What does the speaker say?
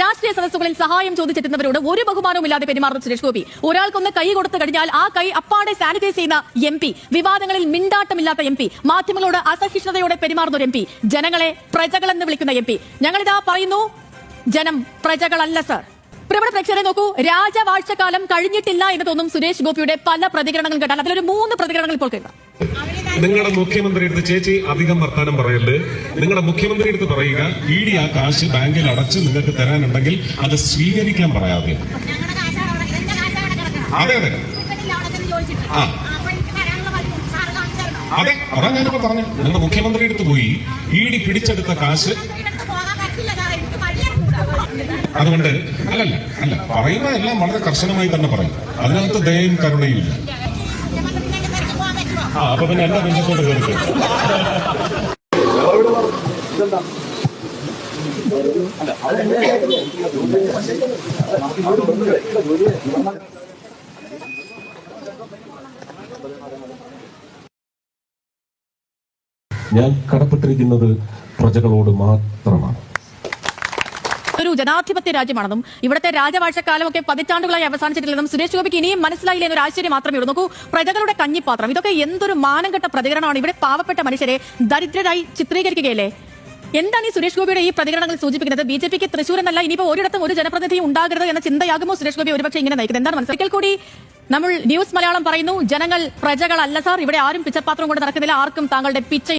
രാഷ്ട്രീയ സദസ്സുകളിൽ സഹായം ചോദിച്ചെത്തുന്നവരോട് ഒരു ബഹുമാനവും ഇല്ലാതെ പെരുമാറുന്ന സുരേഷ് ഗോപി. ഒരാൾക്കൊന്ന് കൈ കൊടുത്തു കഴിഞ്ഞാൽ ആ കൈ അപ്പാടെ സാനിറ്റൈസ് ചെയ്യുന്ന എം പി വിവാദങ്ങളിൽ മിണ്ടാട്ടമില്ലാത്ത എം പി മാധ്യമങ്ങളോട് അസഹിഷ്ണുതയോടെ പെരുമാറുന്ന ഒരു എം പി ജനങ്ങളെ പ്രജകളെന്ന് വിളിക്കുന്ന എം പി. ഞങ്ങളിതാ പറയുന്നു ജനം പ്രജകളല്ല സർ. പ്രമുഖ പ്രേക്ഷകരെ നോക്കൂ രാജവാഴ്ചക്കാലം കഴിഞ്ഞിട്ടില്ല എന്ന് തോന്നും സുരേഷ് ഗോപിയുടെ പല പ്രതികരണങ്ങളും കേട്ടാൽ അതിലൊരു മൂന്ന് പ്രതികരണങ്ങൾ ഇപ്പോൾ കേൾക്കാം. നിങ്ങളുടെ മുഖ്യമന്ത്രി എടുത്ത് ചേച്ചി അധികം വർത്താനം പറയരുത്. നിങ്ങളുടെ മുഖ്യമന്ത്രി എടുത്ത് പറയുക ഇ ഡി ആ കാശ് ബാങ്കിൽ അടച്ച് നിങ്ങൾക്ക് തരാനുണ്ടെങ്കിൽ അത് സ്വീകരിക്കാൻ പറയാതെ. അതെ അതെ. ആ. അതെ അതാ ഞാനിപ്പോ പറഞ്ഞു നിങ്ങളുടെ മുഖ്യമന്ത്രി അടുത്ത് പോയി ഇ ഡി പിടിച്ചെടുത്ത കാശ് അതുകൊണ്ട് അല്ലല്ല അല്ല പറയുന്ന എല്ലാം വളരെ കർശനമായി തന്നെ പറയും. അതിനകത്ത് ദയയും കരുണയും ഇല്ല. ആ അപ്പൊ പിന്നെ എന്റെ ബന്ധത്തോട് കയറി ഞാൻ കടപ്പെട്ടിരിക്കുന്നത് പ്രജകളോട് മാത്രമാണ്. ജനാധിപത്യ രാജ്യമാണെന്നും ഇവിടുത്തെ രാജവാഴ്ചക്കാലമൊക്കെ പതിറ്റാണ്ടുകളായി അവസാനിച്ചിട്ടില്ലെന്നും സുരേഷ് ഗോപിക്ക് ഇനിയും മനസ്സിലായില്ല എന്നൊരു ആശ്ചര്യം മാത്രമേ ഉള്ളൂ. നോക്കൂ പ്രജകളുടെ കഞ്ഞിപ്പാത്രം ഇതൊക്കെ എന്തൊരു മാനംകെട്ട പ്രതികരണമാണ്. ഇവിടെ പാവപ്പെട്ട മനുഷ്യരെ ദരിദ്രരായി ചിത്രീകരിക്കുകയല്ലേ? എന്താണ് ഈ സുരേഷ് ഗോപിയുടെ ഈ പ്രതികരണങ്ങൾ സൂചിപ്പിക്കുന്നത്? ബി ജെ പിക്ക് തൃശ്ശൂർ എന്നല്ല ഇനിയിപ്പോൾ ഒരിടത്തും ഒരു ജനപ്രതിനിധി ഉണ്ടാകരുത് എന്ന ചിന്തയാകുമോ സുരേഷ് ഗോപി ഒരുപക്ഷെ ഇങ്ങനെ നയിക്കുന്നത്? എന്താണ് മനസ്സിലാക്കൽ കൂടി നമ്മൾ ന്യൂസ് മലയാളം പറയുന്നു ജനങ്ങൾ പ്രജകളല്ല സാർ ഇവിടെ ആരും പിച്ചപ്പാത്രം കൊണ്ട് നടക്കുന്നില്ല ആർക്കും താങ്കളുടെ പിച്ച